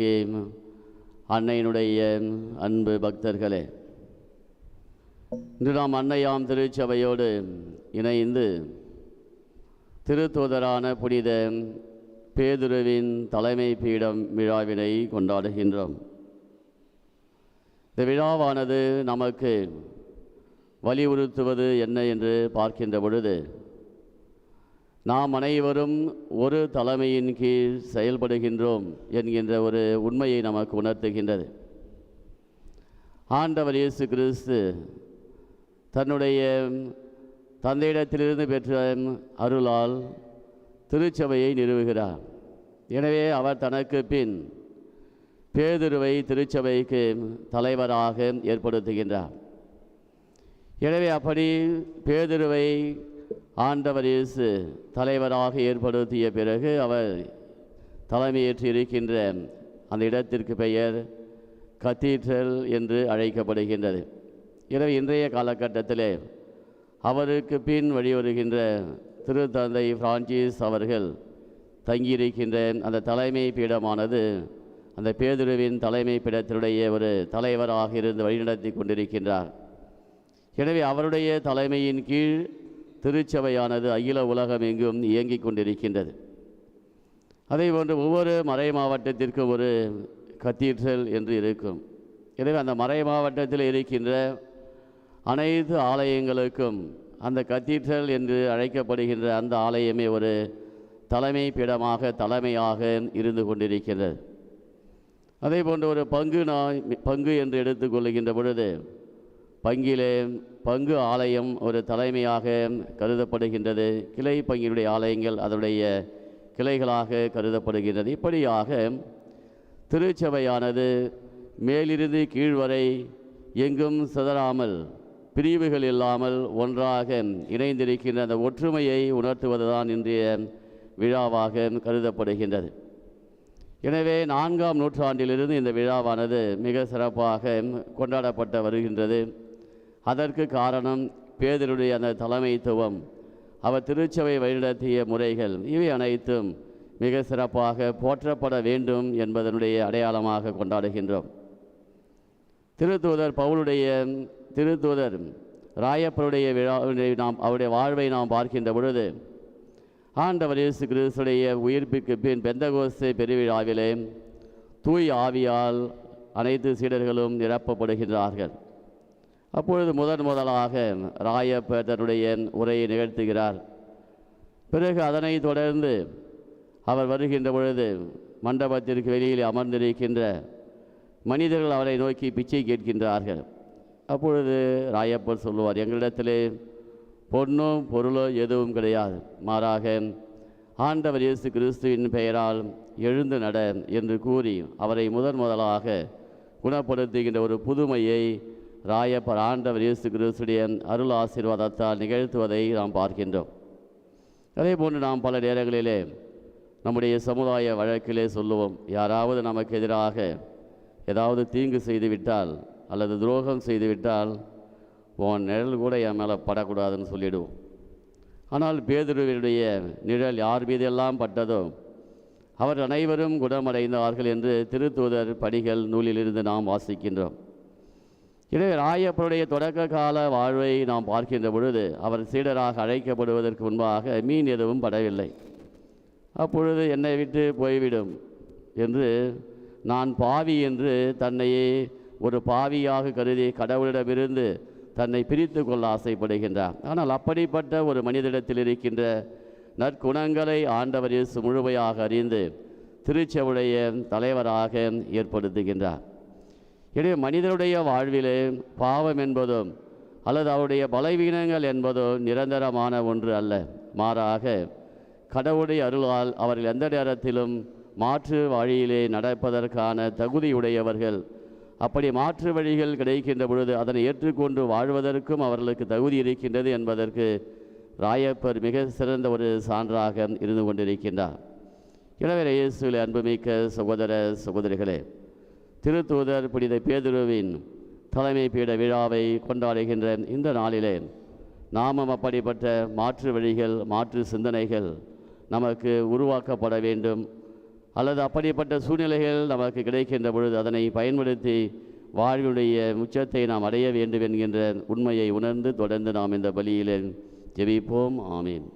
கன்னியாகிய அன்னையினுடைய அன்பு பக்தர்களே இன்று நாம் அன்னையாம் திருச்சபையோடு இணைந்து திருத்தூதரான புனித பேதுருவின் தலைமை பீடம் விழாவினை கொண்டாடுகின்றோம். இந்த விழாவானது நமக்கு வலியுறுத்துவது என்ன என்று பார்க்கின்ற பொழுது நாம் அனைவரும் ஒரு தலைமையின் கீழ் செயல்படுகின்றோம் என்கின்ற ஒரு உண்மையை நமக்கு உணர்த்துகின்றது. ஆண்டவர் இயேசு கிறிஸ்து தன்னுடைய தந்தையிடத்திலிருந்து பெற்ற அருளால் திருச்சபையை நிறுவுகிறார். எனவே அவர் தனக்கு பின் பேதுருவை திருச்சபைக்கு தலைவராக ஏற்படுத்துகின்றார். எனவே அப்படி பேதுருவை ஆண்டவர் இயேசு தலைவராக ஏற்படுத்திய பிறகு அவர் தலைமையேற்று இருக்கின்ற அந்த இடத்திற்கு பெயர் கத்தீட்ரல் என்று அழைக்கப்படுகின்றது. எனவே இன்றைய காலகட்டத்திலே அவருக்கு பின் வழிவருகின்ற திருத்தந்தை பிரான்சிஸ் அவர்கள் தங்கியிருக்கின்ற அந்த தலைமை பீடமானது அந்த பேதுருவின் தலைமை பீடத்தினுடைய ஒரு தலைவராக இருந்து வழிநடத்தி கொண்டிருக்கின்றார். எனவே அவருடைய தலைமையின் கீழ் திருச்சபையானது அகில உலகம் எங்கும் இயங்கிக் கொண்டிருக்கின்றது. அதே போன்று ஒவ்வொரு மறை மாவட்டத்திற்கும் ஒரு கத்தீட்ரல் என்று இருக்கும். எனவே அந்த மறை மாவட்டத்தில் இருக்கின்ற அனைத்து ஆலயங்களுக்கும் அந்த கத்தீட்ரல் என்று அழைக்கப்படுகின்ற அந்த ஆலயமே ஒரு தலைமை பீடமாக தலைமையாக இருந்து கொண்டிருக்கிறது அதே போன்று ஒரு பங்கு நான் பங்கு என்று எடுத்துக்கொள்கின்ற பொழுது பங்கிலே பங்கு ஆலயம் ஒரு தலைமையாக கருதப்படுகின்றது. கிளை பங்கினுடைய ஆலயங்கள் அதனுடைய கிளைகளாக கருதப்படுகின்றது. இப்படியாக திருச்சபையானது மேலிருந்து கீழ் வரை எங்கும் சிதறாமல் பிரிவுகள் இல்லாமல் ஒன்றாக இணைந்திருக்கின்ற அந்த ஒற்றுமையை உணர்த்துவதுதான் இன்றைய விழாவாக கருதப்படுகின்றது. எனவே நான்காம் நூற்றாண்டிலிருந்து இந்த விழாவானது மிக சிறப்பாக கொண்டாடப்பட்டு வருகின்றது. அதற்கு காரணம் பேதருடைய அந்த தலைமைத்துவம். அவர் திருச்சபை வழிநடத்திய முறைகள் இவை அனைத்தும் மிக சிறப்பாக போற்றப்பட வேண்டும் என்பதனுடைய அடையாளமாக கொண்டாடுகின்றோம். திருத்தூதர் பவுலுடைய திருத்தூதர் ராயப்பருடைய விழாவினை நாம் அவருடைய வாழ்வை நாம் பார்க்கின்ற பொழுது ஆண்டவர் இயேசு கிறிஸ்துடைய உயிர்ப்பிற்கு பின் பெந்தகோசை பெருவிழாவிலே தூய் ஆவியால் அனைத்து சீடர்களும் நிரப்பப்படுகின்றார்கள். அப்பொழுது முதன் முதலாக ராயப்ப தன்னுடைய உரையை நிகழ்த்துகிறார். பிறகு அதனைத் தொடர்ந்து அவர் வருகின்ற பொழுது மண்டபத்திற்கு வெளியில் அமர்ந்திருக்கின்ற மனிதர்கள் அவரை நோக்கி பிச்சை கேட்கின்றார்கள். அப்பொழுது ராயப்பர் சொல்லுவார் எங்களிடத்திலே பொண்ணும் பொருளோ எதுவும் கிடையாது. மாறாக ஆண்டவர் இயேசு கிறிஸ்துவின் பெயரால் எழுந்து நட என்று கூறி அவரை முதன் முதலாக குணப்படுத்துகின்ற ஒரு புதுமையை ராயப்பர் ஆண்டவர் இயேசு கிறிஸ்துடைய அருள் ஆசீர்வாதத்தால் நிகழ்த்துவதை நாம் பார்க்கின்றோம். அதே போன்று நாம் பல நேரங்களிலே நம்முடைய சமுதாய வழக்கிலே சொல்லுவோம் யாராவது நமக்கு எதிராக ஏதாவது தீங்கு செய்துவிட்டால் அல்லது துரோகம் செய்துவிட்டால் உன் நிழல் கூட என் மேலே படக்கூடாதுன்னு சொல்லிடுவோம். ஆனால் பேதுருவினுடைய நிழல் யார் மீதெல்லாம் பட்டதோ அவர் அனைவரும் குணமடைந்தார்கள் என்று திருத்தூதர் படிகள் நூலிலிருந்து நாம் வாசிக்கின்றோம். எனவே ராயப்பருடைய தொடக்க கால வாழ்வை நாம் பார்க்கின்ற பொழுது அவர் சீடராக அழைக்கப்படுவதற்கு முன்பாக மீன் எதுவும் படவில்லை. அப்பொழுது என்னை விட்டு போய்விடும் என்று நான் பாவி என்று தன்னையே ஒரு பாவியாக கருதி கடவுளிடமிருந்து தன்னை பிரித்து கொள்ள ஆசைப்படுகின்றார். ஆனால் அப்படிப்பட்ட ஒரு மனிதனிடத்தில் இருக்கின்ற நற்குணங்களை ஆண்டவர் இயேசு முழுமையாக அறிந்து திருச்செவுடைய தலைவராக ஏற்படுத்துகின்றார். எனவே மனிதனுடைய வாழ்விலே பாவம் என்பதும் அல்லது அவருடைய பலவீனங்கள் என்பதும் நிரந்தரமான ஒன்று அல்ல. மாறாக கடவுளுடைய அருளால் அவர்கள் எந்த நேரத்திலும் மாற்று வழியிலே நடப்பதற்கான தகுதியுடையவர்கள். அப்படி மாற்று வழிகள் கிடைக்கின்ற பொழுது அதனை ஏற்றுக்கொண்டு வாழ்வதற்கும் அவர்களுக்கு தகுதி இருக்கின்றது என்பதற்கு ராயப்பர் மிக சிறந்த ஒரு சான்றாக இருந்து கொண்டிருக்கின்றார். எனவே இயேசுவில் அன்புமிக்க சகோதர சகோதரிகளே திருத்தூதர் புனித பேதுருவின் தலைமை பீட விழாவை கொண்டாடுகின்ற இந்த நாளிலே நாமும் அப்படிப்பட்ட மாற்று வழிகள் மாற்று சிந்தனைகள் நமக்கு உருவாக்கப்பட வேண்டும். அல்லது அப்படிப்பட்ட சூழ்நிலைகள் நமக்கு கிடைக்கின்ற பொழுது அதனை பயன்படுத்தி வாழ்வினுடைய உச்சத்தை நாம் அடைய வேண்டும் என்கின்ற உண்மையை உணர்ந்து தொடர்ந்து நாம் இந்த பலியிலே ஜெபிப்போம். ஆமீன்.